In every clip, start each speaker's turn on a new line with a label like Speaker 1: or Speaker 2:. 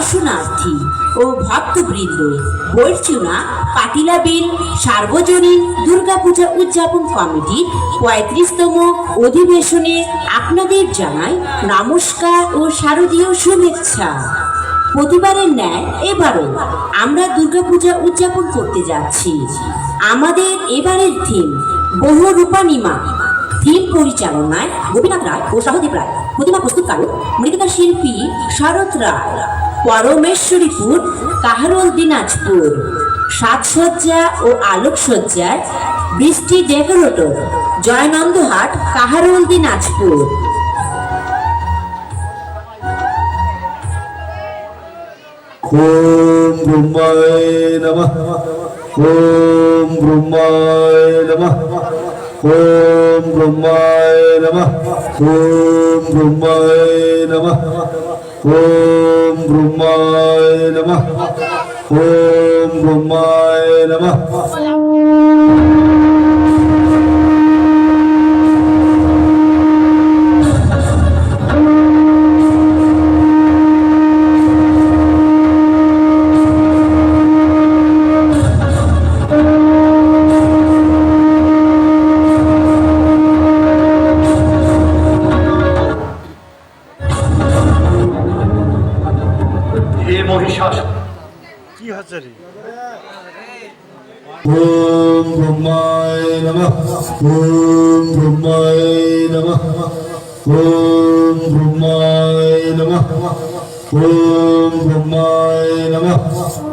Speaker 1: দর্শনার্থী ও ভক্তবৃন্দ, বৈরচুনা, পাটিলা বিল, সার্বজনীন দুর্গাপূজা উদযাপন কমিটির পঁয়ত্রিশতম অধিবেশনে আপনাদের জানাই নমস্কার ও শারদীয় শুভেচ্ছা। প্রতিবারের ন্যায় এবারও আমরা দুর্গাপূজা উদযাপন করতে যাচ্ছি। আমাদের এবারের থিম বহু রূপানিমা। থিম পরিচালনায় গোপীনাথ রায় ও সহদেব রায়, প্রতিমা প্রস্তুতকারক মৃতিকা শিল্পী শরৎ রায়। পরমেশ্বরীপুর, কাহারুল দিনাজপুর। সাজসজ্জা ও আলোকসজ্জায় বৃষ্টি ডেকোরেটর জয়নন্দহাট, কাহারুল দিনাজপুর।
Speaker 2: ওম ব্রহ্মায় নমঃ, ওম ব্রহ্মায় নমঃ, ওম ব্রহ্মায় নমঃ, ওম ব্রহ্মায় নমঃ, ওম ब्रह्माय नमः ॐ ब्रह्माय नमः
Speaker 3: जरी
Speaker 2: ओम ब्रह्माय नमः। ओम ब्रह्माय नमः। ओम ब्रह्माय नमः। ओम ब्रह्माय नमः।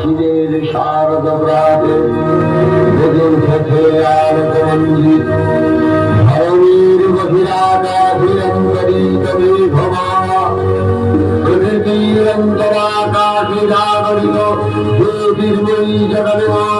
Speaker 2: শিবের শারদ ব্রাজে ভোজন খেতে আর মঞ্জিত ধরণীর গভীরাকাশিরঙ্গরী কবি ভবা। পৃথিবীরন্তরাকাশে জাগরিত। জ্যোতির্ময়ী জগনে মাতার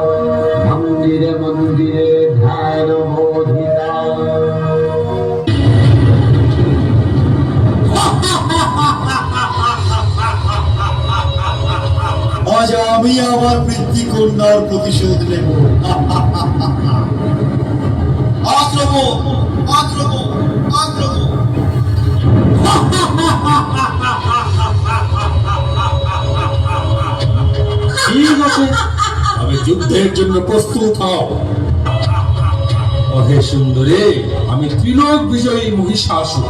Speaker 2: আমি
Speaker 4: আমার বৃত্তি কন্যার প্রতিশোধ নেব।
Speaker 5: আমি যুদ্ধের জন্য প্রস্তুত হও। অহে সুন্দরে, আমি ত্রিলোক বিজয়ী মহিষাসুর।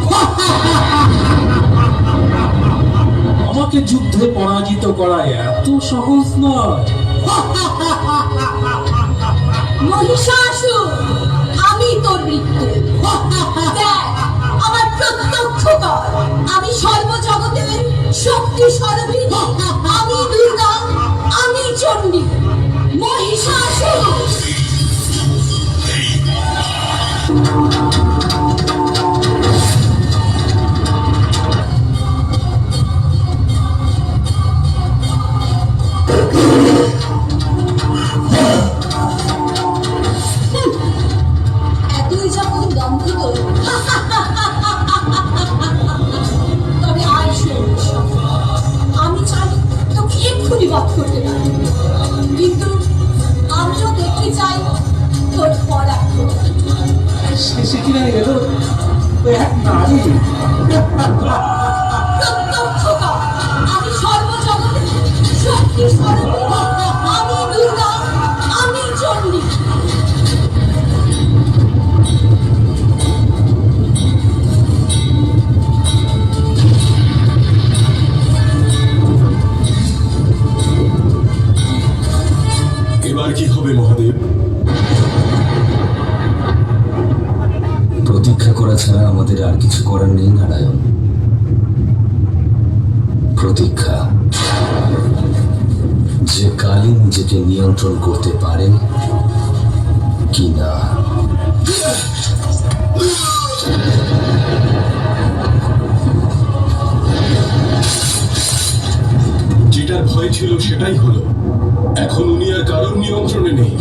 Speaker 5: আমাকে যুদ্ধে পরাজিত করা এত সহজ নয়।
Speaker 6: আমি তোর মৃত্যু। আমার প্রত্যক্ষ আমি সর্বজগতের শক্তি স্বরূপিণী আমি দুর্গা
Speaker 5: কিনা এলো এক নারী।
Speaker 6: প্রত্যক্ষ কর আমি সর্বজগতের শক্তি স্বরূপিণী
Speaker 7: ছাড়া আমাদের আর কিছু করার নেই, নারায়ণ। প্রতীক্ষা। যে কালী নিজেকে নিয়ন্ত্রণ করতে পারে, কি না?
Speaker 8: যেটার ভয় ছিল সেটাই হলো। এখন উনি আর কারোর নিয়ন্ত্রণে নেই।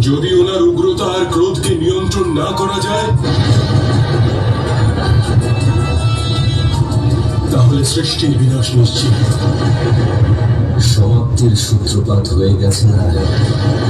Speaker 8: যদি ওনার উগ্রতা আর ক্রোধকে নিয়ন্ত্রণ না করা যায় তাহলে সৃষ্টির বিনাশ নিশ্চিত।
Speaker 7: সমাপ্তির সূত্রপাত হয়ে গেছে নারায়ণ।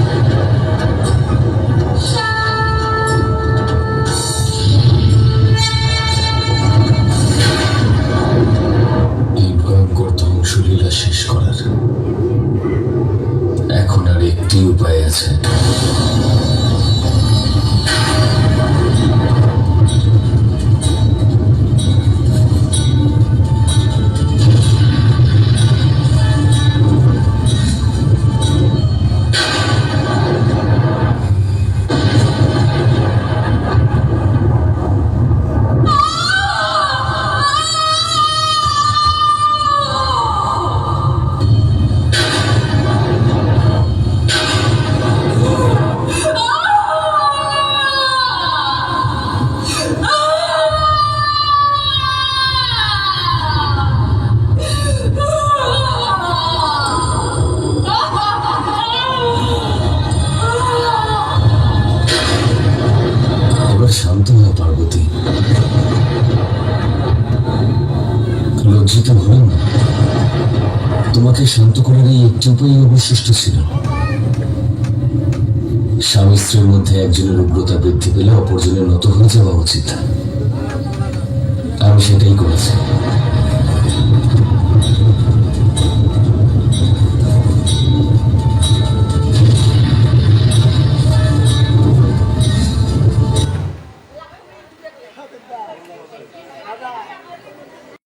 Speaker 7: এবার শান্ত হও, পার্বতী। লজ্জিত হও না। তোমাকে শান্ত করার এই একটি উপায় অবশিষ্ট ছিল। স্বামী স্ত্রীর মধ্যে একজনের উগ্রতা বৃদ্ধি পেলে অপরজনের নত হয়ে যাওয়া উচিত। আমি সেটাই করেছি।